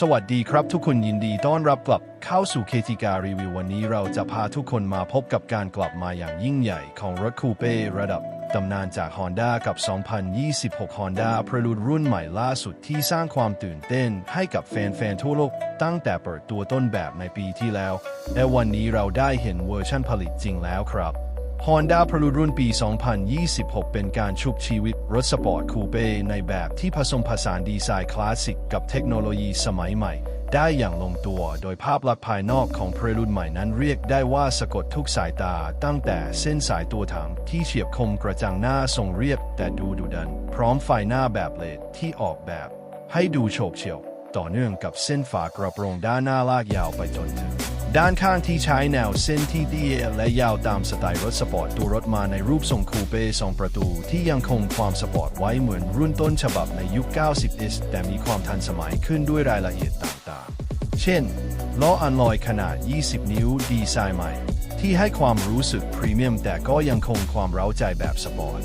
สวัสดีครับทุกคนยินดีต้อนรับกลับเข้าสู่เคทีการีวิววันนี้เราจะพาทุกคนมาพบกับการกลับมาอย่างยิ่งใหญ่ของรถคูเป้ระดับตำนานจาก Honda กับ 2026 Honda Prelude รุ่นใหม่ล่าสุดที่สร้างความตื่นเต้นให้กับแฟนๆทั่วโลกตั้งแต่เปิดตัวต้นแบบในปีที่แล้ว และวันนี้เราได้เห็นเวอร์ชันผลิตจริงแล้วครับ Honda p r e l u d รุ่นปี 2026 เป็นการชุบชีวิตรถสปอร์ตคูเป้ในแบบที่ผสมผสานดีไซน์คลาสสิกกับเทคโนโลยีสมัยใหม่ ได้อย่างลงตัว โดยภาพลักษณ์ภายนอกของ Prelude ใหม่นั้นเรียกได้ว่าสะกดทุกสายตา ตั้งแต่เส้นสายตัวถังที่เฉียบคมกระจังหน้าทรงเรียบแต่ดูดุดัน พร้อมไฟหน้าแบบเลดที่ออกแบบ ให้ดูโฉบเฉี่ยว ต่อเนื่องกับเส้นฝากระโปรงด้านหน้าลากยาวไปจนถึง ด้านข้างที่ใช้แนวเส้นที่เตี้ยและยาวตามสไตล์รถสปอร์ตตัวรถมาในรูปทรงคูเป้สองประตู ที่ยังคงความสปอร์ตไว้เหมือนรุ่นต้นฉบับในยุค 90s แต่มีความทันสมัยขึ้นด้วยรายละเอียดต่างๆ เช่น ล้ออันลอยขนาด 20 นิ้วดีไซน์ใหม่ ที่ให้ความรู้สึกพรีเมียมแต่ก็ยังคงความเร้าใจแบบสปอร์ต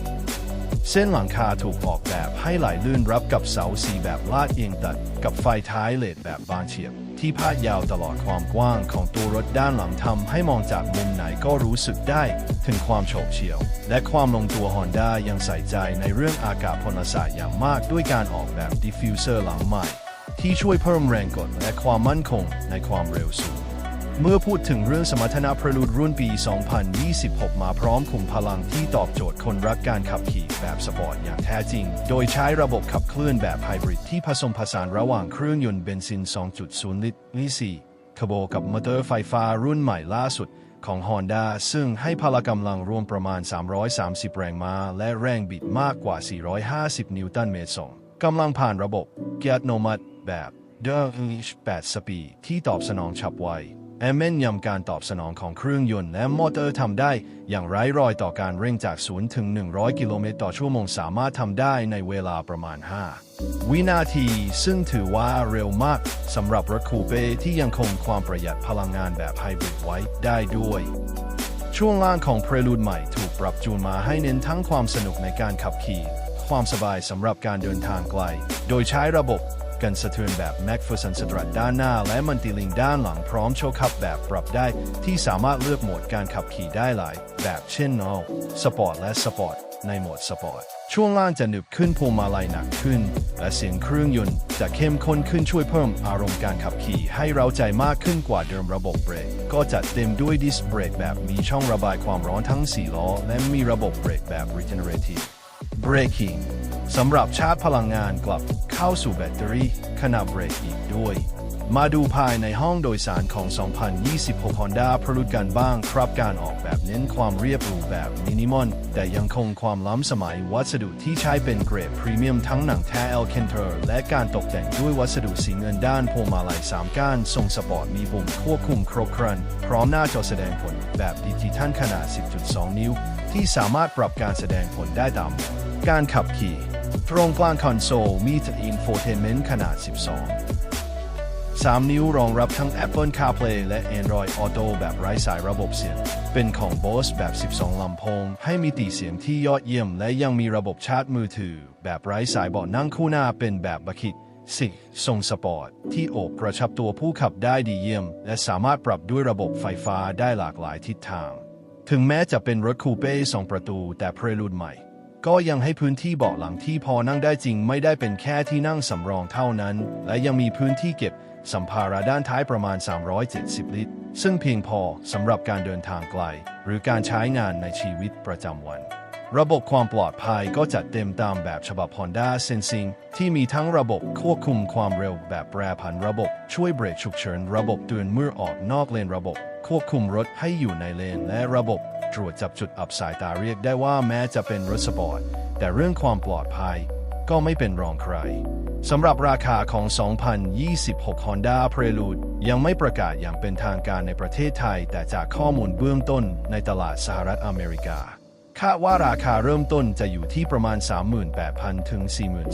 เส้นหลังคาถูกออกแบบให้ไหลลื่นรับกับเสาสีแบบลาดเอียงตัด กับไฟท้ายเลดแบบบานเฉียบ ที่พาดยาวตลอดความกว้างของตัวรถด้านหลังทำให้มองจากมุมไหนก็รู้สึกได้ ถึงความโฉบเฉี่ยว และความลงตัว Honda ยังใส่ใจในเรื่องอากาศพลศาสตร์อย่างมากด้วยการออกแบบดิฟฟิวเซอร์หลังใหม่ ที่ช่วยเพิ่มแรงกดและความมั่นคงในความเร็วสูง เมื่อพูดถึงเรื่องสมรรถนะประลุดรุ่นปี 2026 มาพร้อมขุมพลังที่ตอบโจทย์คนรักการขับขี่แบบสปอร์ตอย่างแท้จริง โดยใช้ระบบขับเคลื่อนแบบไฮบริดที่ผสมผสานระหว่างเครื่องยนต์เบนซิน 2.0 ลิตร V4 ขบกับมอเตอร์ไฟฟ้ารุ่นใหม่ล่าสุดของ Honda ซึ่งให้พละกำลังรวมประมาณ 330 แรงม้า และแรงบิดมากกว่า 450 นิวตันเมตรส่งกำลังผ่านระบบเกียร์อัตโนมัติแบบ d e r i c h 8สปีดที่ตอบสนองฉับไว แอมแม่นยำการตอบสนองของเครื่องยนต์และมอเตอร์ทำได้ อย่างไร้รอยต่อการเร่งจาก 0 ถึง 100 กิโลเมตรต่อชั่วโมงสามารถทำได้ในเวลาประมาณ 5 วินาที ซึ่งถือว่าเร็วมากสำหรับรถคูเป้ที่ยังคงความประหยัดพลังงานแบบไฮบริดไว้ได้ด้วย ช่วงล่างของ Prelude ใหม่ถูกปรับจูนมาให้เน้นทั้งความสนุกในการขับขี่ ความสบายสำหรับการเดินทางไกล โดยใช้ระบบ กันสะเทือนแบบ Macpherson Strut ด้านหน้า และมันติลิงด้านหลังพร้อมโชว์ขับแบบปรับได้ ที่สามารถเลือกโหมดการขับขี่ได้หลาย แบบเช่น No Sport และ Sport ในโหมด Sport ช่วงล่างจะหนึบขึ้นพวงมาลัยหนักขึ้น และเสียงเครื่องยนต์จะเข้มข้นขึ้นช่วยเพิ่มอารมณ์การขับขี่ให้เราใจมากขึ้นกว่าเดิมระบบเบรก ก็จัดเต็มด้วยดิสเบรกแบบมีช่องระบายความร้อนทั้ง 4 ล้อ และมีระบบเบรกแบบ regenerative braking สำหรับชาร์จพลังงานกลับเข้าสู่แบตเตอรี่ขณะเบรกอีกด้วย มาดูภายในห้องโดยสารของ 2026 Honda พรุดกันบ้างครับการออกแบบเน้นความเรียบหรูแบบมินิมอลแต่ยังคงความล้ำสมัยวัสดุที่ใช้เป็นเกรดพรีเมียมทั้งหนังแท้เอลเคนเทอร์และการตกแต่งด้วยวัสดุสีเงินด้านพวงมาลัย 3 ก้าน ทรงสปอร์ตมีปุ่มควบคุมครบครัน พร้อมหน้าจอแสดงผลแบบดิจิทัลขนาด 10.2 นิ้ว ที่สามารถปรับการแสดงผลได้ตามการขับขี่ ตรงกลางคอนโซลมีตอินโฟเทนเมนต์ขนาด 12 3 นิ้วรองรับทั้ง Apple CarPlay และ Android Auto แบบไร้สายระบบเสียง เป็นของ Bose แบบ 12 ลำโพง ให้มีตีเสียงที่ยอดเยี่ยม และยังมีระบบชาร์จมือถือ แบบไร้สายเบาะนั่งคู่หน้าเป็นแบบบัคิดสิทรงสปอร์ต ที่โอบกระชับตัวผู้ขับได้ดีเยี่ยม และสามารถปรับด้วยระบบไฟฟ้าได้หลากหลายทิศทาง ถึงแม้จะเป็นรถคูเป้สองประตูแต่ Prelude ใหม่ ก็ยังให้พื้นที่เบาะหลังที่พอนั่งได้จริงไม่ได้เป็นแค่ที่นั่งสำรองเท่านั้น และยังมีพื้นที่เก็บสัมภาระด้านท้ายประมาณ 370 ลิตร ซึ่งเพียงพอสำหรับการเดินทางไกล หรือการใช้งานในชีวิตประจำวัน ระบบความปลอดภัยก็จัดเต็มตามแบบฉบับ Honda Sensing ที่มีทั้งระบบควบคุมความเร็วแบบแปรผันระบบ ช่วยเบรกฉุกเฉิน ระบบเตือนเมื่อออกนอกเลนระบบ ควบคุมรถให้อยู่ในเลนและระบบ ตรวจจับจุดอับสายตาเรียกได้ว่าแม้จะเป็นรถสปอร์ต แต่เรื่องความปลอดภัยก็ไม่เป็นรองใครสำหรับราคาของ 2026 Honda Prelude ยังไม่ประกาศอย่างเป็นทางการในประเทศไทย แต่จากข้อมูลเบื้องต้นในตลาดสหรัฐอเมริกา คาดว่าราคาเริ่มต้นจะอยู่ที่ประมาณ 38,000 ถึง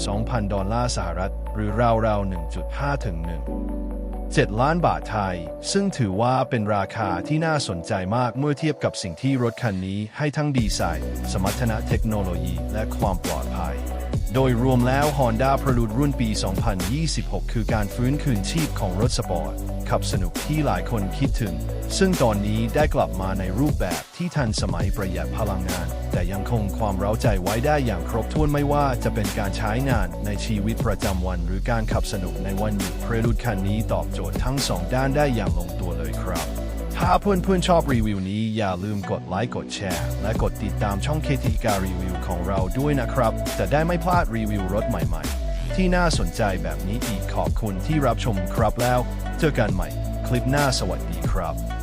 42,000 ดอลลาร์สหรัฐ หรือราวๆ 1.5 ถึง 1 7 ล้านบาทไทย ซึ่งถือว่าเป็นราคาที่น่าสนใจมากเมื่อเทียบกับสิ่งที่รถคันนี้ให้ทั้งดีไซน์ สมรรถนะเทคโนโลยี และความปลอดภัยโดยรวมแล้ว Honda Prelude รุ่นปี 2026 คือการฟื้นคืนชีพของรถสปอร์ต ขับสนุกที่หลายคนคิดถึง ซึ่งตอนนี้ได้กลับมาในรูปแบบที่ทันสมัยประหยัดพลังงาน แต่ยังคงความเร้าใจไว้ได้อย่างครบถ้วนไม่ว่าจะเป็นการใช้งานในชีวิตประจำวัน หรือการขับสนุกในวันหยุด Prelude คันนี้ตอบโจทย์ทั้งสองด้านได้อย่างลงตัวเลยครับ ถ้าเพื่อนๆชอบรีวิวนี้ อย่าลืมกดไลค์กดแชร์ และกดติดตามช่อง KT การรีวิวของเราด้วยนะครับ จะได้ไม่พลาดรีวิวรถใหม่ๆ ที่น่าสนใจแบบนี้อีกขอบคุณที่รับชมครับแล้ว เจอกันใหม่ คลิปหน้าสวัสดีครับ